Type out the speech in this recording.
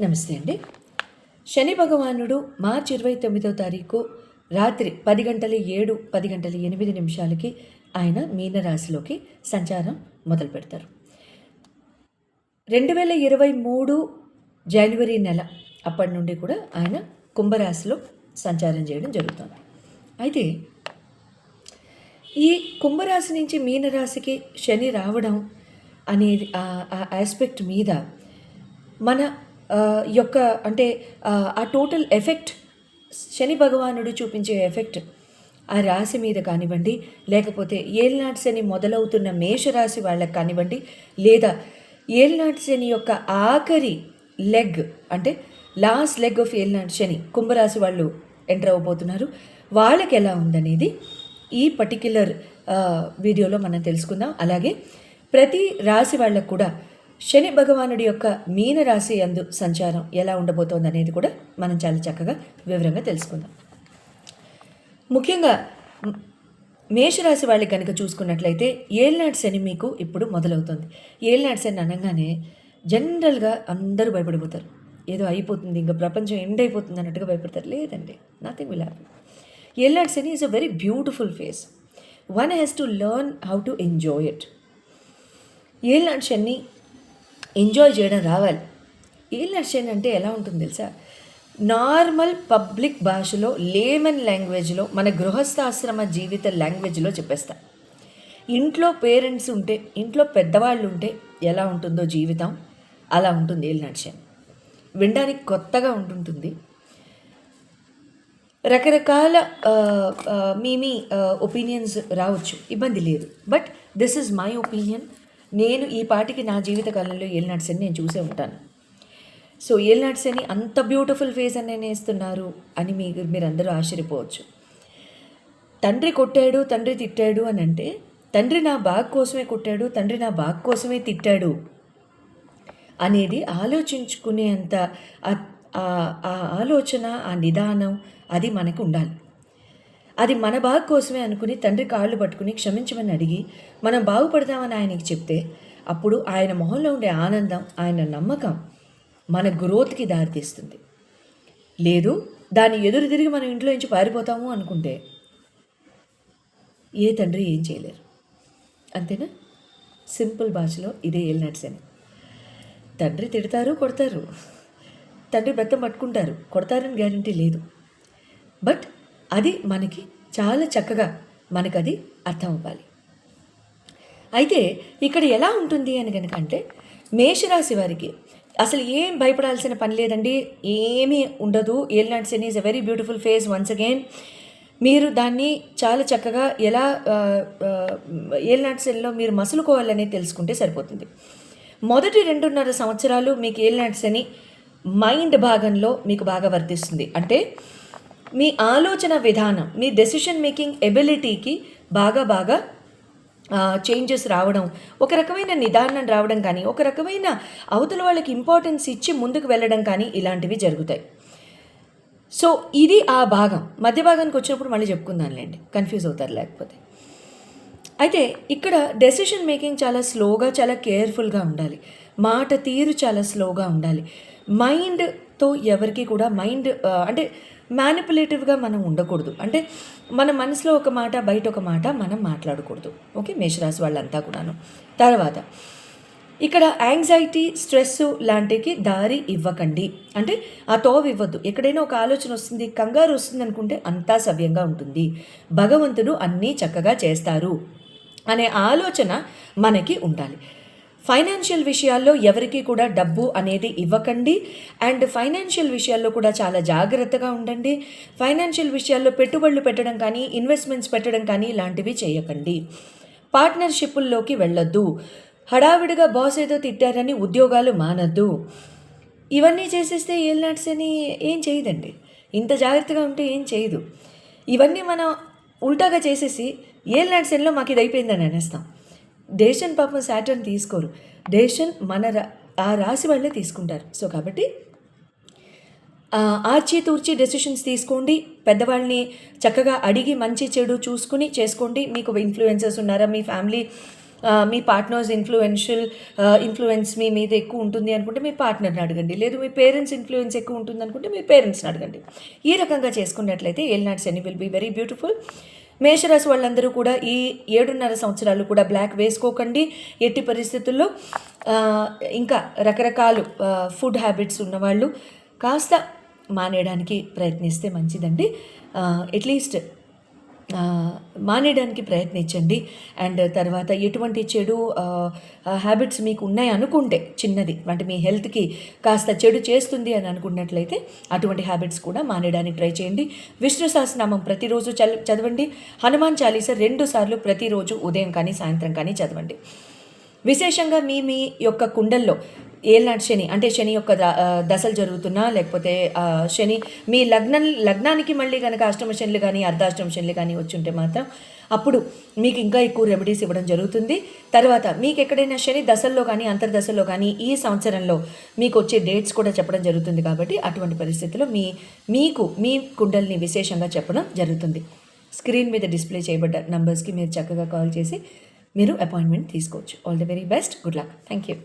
నమస్తే అండి. శని భగవానుడు మార్చి ఇరవై తొమ్మిదో తారీఖు రాత్రి పది గంటల ఏడు పది గంటల ఎనిమిది నిమిషాలకి ఆయన మీనరాశిలోకి సంచారం మొదలు పెడతారు. రెండు వేల ఇరవై మూడు జనవరి నెల అప్పటి నుండి కూడా ఆయన కుంభరాశిలో సంచారం చేయడం జరుగుతుంది. అయితే ఈ కుంభరాశి నుంచి మీనరాశికి శని రావడం అనేది ఆ- ఆస్పెక్ట్ మీద మన యొక్క అంటే ఆ, టోటల్ ఎఫెక్ట్ శని భగవానుడు చూపించే ఎఫెక్ట్ ఆ రాశి మీద కానివ్వండి లేకపోతే ఏలినాటి శని మొదలవుతున్న మేషరాశి వాళ్ళకి కానివ్వండి లేదా ఏలినాటి శని యొక్క ఆఖరి లెగ్ అంటే లాస్ట్ లెగ్ ఆఫ్ ఏలినాటి శని కుంభరాశి వాళ్ళు ఎంటర్ అవ్వబోతున్నారు. వాళ్ళకి ఎలా ఉందనేది ఈ పర్టిక్యులర్ వీడియోలో మనం తెలుసుకుందాం. అలాగే ప్రతి రాశి వాళ్ళకు కూడా శని భగవానుడి యొక్క మీనరాశి అందు సంచారం ఎలా ఉండబోతోంది అనేది కూడా మనం చాలా చక్కగా వివరంగా తెలుసుకుందాం. ముఖ్యంగా మేషరాశి వాళ్ళకి కనుక చూసుకున్నట్లయితే ఏలినాటి శని మీకు ఇప్పుడు మొదలవుతుంది. ఏలినాటి శని అనగానే జనరల్గా అందరూ భయపడిపోతారు. ఏదో అయిపోతుంది ఇంకా ప్రపంచం ఎండ్ అయిపోతుంది అన్నట్టుగా భయపడతారు. లేదండి నథింగ్ విల్ హ్యాపీ ఏలినాటి శని is a very beautiful face one has to learn how to enjoy it ఏలినాటి శని ఎంజాయ్ చేయడం రావాలి. ఏం శని అంటే ఎలా ఉంటుంది తెలుసా? నార్మల్ పబ్లిక్ భాషలో లేమన్ లాంగ్వేజ్లో మన గృహస్థాశ్రమ జీవిత లాంగ్వేజ్లో చెప్పేస్తా. ఇంట్లో పేరెంట్స్ ఉంటే ఇంట్లో పెద్దవాళ్ళు ఉంటే ఎలా ఉంటుందో జీవితం? అలా ఉంటుంది ఏళ్ళు నడిచాను వినడానికి కొత్తగా ఉంటుంటుంది. రకరకాల మీ మీ ఒపీనియన్స్ రావచ్చు. ఇబ్బంది లేదు. But this is my opinion నేను ఈ పాటికి నా జీవిత కాలంలో నేను చూసే ఉంటాను. సో ఏలినాటి అంత బ్యూటిఫుల్ ఫేస్ అని నేస్తున్నారు అని మీరు మీరందరూ ఆశ్చర్యపోవచ్చు. తండ్రి కొట్టాడు తండ్రి తిట్టాడు అని అంటే తండ్రి నా బాగ్ కోసమే కొట్టాడు తండ్రి నా బాగ్ కోసమే తిట్టాడు అనేది ఆలోచించుకునేంత అంత ఆ ఆలోచన ఆ నిదానం అది మనకు ఉండాలి. అది మన బాగు కోసమే అనుకుని తండ్రి కాళ్ళు పట్టుకుని క్షమించమని అడిగి మనం బాగుపడతామని ఆయనకి చెప్తే అప్పుడు ఆయన మొహంలో ఉండే ఆనందం ఆయన నమ్మకం మన గ్రోత్కి దారితీస్తుంది. లేదు దాన్ని ఎదురు తిరిగి మనం ఇంట్లో నుంచి పారిపోతాము అనుకుంటే ఏ తండ్రి ఏం చేయలేరు. అంతేనా? సింపుల్ భాషలో ఇదే ఏలినట్స్ అని తండ్రి తిడతారు కొడతారు. తండ్రి బెత్తం పట్టుకుంటారు. కొడతారని గ్యారంటీ లేదు. బట్ అది మనకి చాలా చక్కగా మనకు అది అర్థం అవ్వాలి అయితే ఇక్కడ ఎలా ఉంటుంది అని కనుక అంటే మేషరాశి వారికి అసలు ఏం భయపడాల్సిన పని లేదండి ఏమీ ఉండదు. ఏలినాటి శని is a very beautiful phase once again మీరు దాన్ని చాలా చక్కగా ఎలా ఆ, ఆ, ఏలినాటి శనిలో మీరు మసులుకోవాలనేది తెలుసుకుంటే సరిపోతుంది. మొదటి రెండున్నర సంవత్సరాలు మీకు ఏలినాటి శని మైండ్ భాగంలో మీకు బాగా వర్తిస్తుంది. అంటే మీ ఆలోచన విధానం మీ డెసిషన్ మేకింగ్ ఎబిలిటీకి బాగా బాగా చేంజెస్ రావడం ఒక రకమైన నిదానం రావడం కానీ ఒక రకమైన అవతల వాళ్ళకి ఇంపార్టెన్స్ ఇచ్చి ముందుకు వెళ్ళడం కానీ ఇలాంటివి జరుగుతాయి. సో ఇది ఆ భాగం. మధ్య భాగానికి వచ్చినప్పుడు మళ్ళీ చెప్పుకుందాంలేండి. కన్ఫ్యూజ్ అవుతారు లేకపోతే. అయితే ఇక్కడ డెసిషన్ మేకింగ్ చాలా స్లోగా చాలా కేర్ఫుల్గా ఉండాలి. మాట తీరు చాలా స్లోగా ఉండాలి. మైండ్తో ఎవరికి కూడా మైండ్ అంటే మ్యానిపులేటివ్గా మనం ఉండకూడదు. అంటే మన మనసులో ఒక మాట బయట ఒక మాట మనం మాట్లాడకూడదు. ఓకే? మేషరాశి వాళ్ళంతా కూడాను. తర్వాత ఇక్కడ యాంగ్జైటీ స్ట్రెస్ లాంటికి దారి ఇవ్వకండి. అంటే ఆ తోవ ఇవ్వద్దు. ఎక్కడైనా ఒక ఆలోచన వస్తుంది కంగారు వస్తుంది అనుకుంటే అంతా సవ్యంగా ఉంటుంది. భగవంతుడు అన్నీ చక్కగా చేస్తారు అనే ఆలోచన మనకి ఉండాలి. ఫైనాన్షియల్ విషయాల్లో ఎవరికి కూడా డబ్బు అనేది ఇవ్వకండి. అండ్ ఫైనాన్షియల్ విషయాల్లో కూడా చాలా జాగ్రత్తగా ఉండండి. ఫైనాన్షియల్ విషయాల్లో పెట్టుబడులు పెట్టడం కానీ ఇన్వెస్ట్మెంట్స్ పెట్టడం కానీ ఇలాంటివి చేయకండి. పార్ట్నర్షిప్పుల్లోకి వెళ్ళొద్దు. హడావిడిగా బాస్ ఏదో తిట్టారని ఉద్యోగాలు మానద్దు. ఇవన్నీ చేసేస్తే ఏల్నాట్స్ అని ఏం చేయదండి. ఇంత జాగ్రత్తగా ఉంటే ఏం చేయదు. ఇవన్నీ మనం ఉల్టాగా చేసేసి ఏల్నాట్స్ ఎన్లో మాకు ఇది అయిపోయిందని అనేస్తాం. డేషన్ పాపం శాటర్న్ తీసుకోరు. డేషన్ మన రా ఆ రాశి వాళ్ళే తీసుకుంటారు. సో కాబట్టి ఆ, తూర్చి డెసిషన్స్ తీసుకోండి. పెద్దవాళ్ళని చక్కగా అడిగి మంచి చెడు చూసుకుని చేసుకోండి. మీకు ఇన్ఫ్లుయెన్సర్స్ ఉన్నారా? మీ ఫ్యామిలీ మీ పార్ట్నర్స్ ఇన్ఫ్లుయెన్షియల్ ఇన్ఫ్లుయెన్స్ మీ మీద ఎక్కువ ఉంటుంది అనుకుంటే మీ పార్ట్నర్ని అడగండి. లేదు మీ పేరెంట్స్ ఇన్ఫ్లుయెన్స్ ఎక్కువ ఉంటుంది అనుకుంటే మీ పేరెంట్స్ని అడగండి. ఈ రకంగా చేసుకున్నట్లయితే ఏల్నాటి శని విల్ బీ వెరీ బ్యూటిఫుల్ మేషరాశి వాళ్ళందరూ కూడా ఈ ఏడున్నర సంవత్సరాలు కూడా బ్లాక్ వేసుకోకండి. ఎట్టి పరిస్థితుల్లో ఇంకా రకరకాలు ఫుడ్ హ్యాబిట్స్ ఉన్నవాళ్ళు కాస్త మానేయడానికి ప్రయత్నిస్తే మంచిదండి. అట్లీస్ట్ మానేయడానికి ప్రయత్నించండి. అండ్ తర్వాత ఎటువంటి చెడు హ్యాబిట్స్ మీకు ఉన్నాయి అనుకుంటే చిన్నది అంటే మీ హెల్త్కి కాస్త చెడు చేస్తుంది అని అనుకున్నట్లయితే అటువంటి హ్యాబిట్స్ కూడా మానేయడానికి ట్రై చేయండి. విష్ణు సహస్రనామం ప్రతిరోజు చల్ చదవండి. హనుమాన్ చాలీస రెండు సార్లు ప్రతిరోజు ఉదయం కానీ సాయంత్రం కానీ చదవండి. విశేషంగా మీ మీ యొక్క కుండల్లో ఏళ్ళనాటి శని అంటే శని యొక్క దశలు జరుగుతున్నా లేకపోతే శని మీ లగ్నం లగ్నానికి మళ్ళీ కనుక అష్టమ శనులు కానీ అర్ధాష్టమ శనులు కానీ వచ్చి ఉంటే మాత్రం అప్పుడు మీకు ఇంకా ఎక్కువ రెమెడీస్ ఇవ్వడం జరుగుతుంది. తర్వాత మీకు ఎక్కడైనా శని దశల్లో కానీ అంతర్దశల్లో కానీ ఈ సంవత్సరంలో మీకు వచ్చే డేట్స్ కూడా చెప్పడం జరుగుతుంది కాబట్టి అటువంటి పరిస్థితుల్లో మీ మీకు మీ కుండల్ని విశేషంగా చెప్పడం జరుగుతుంది. స్క్రీన్ మీద డిస్ప్లే చేయబడ్డ నంబర్స్కి మీరు చక్కగా కాల్ చేసి మీరు అపాయింట్మెంట్ తీసుకోవచ్చు. All the very best good luck thank you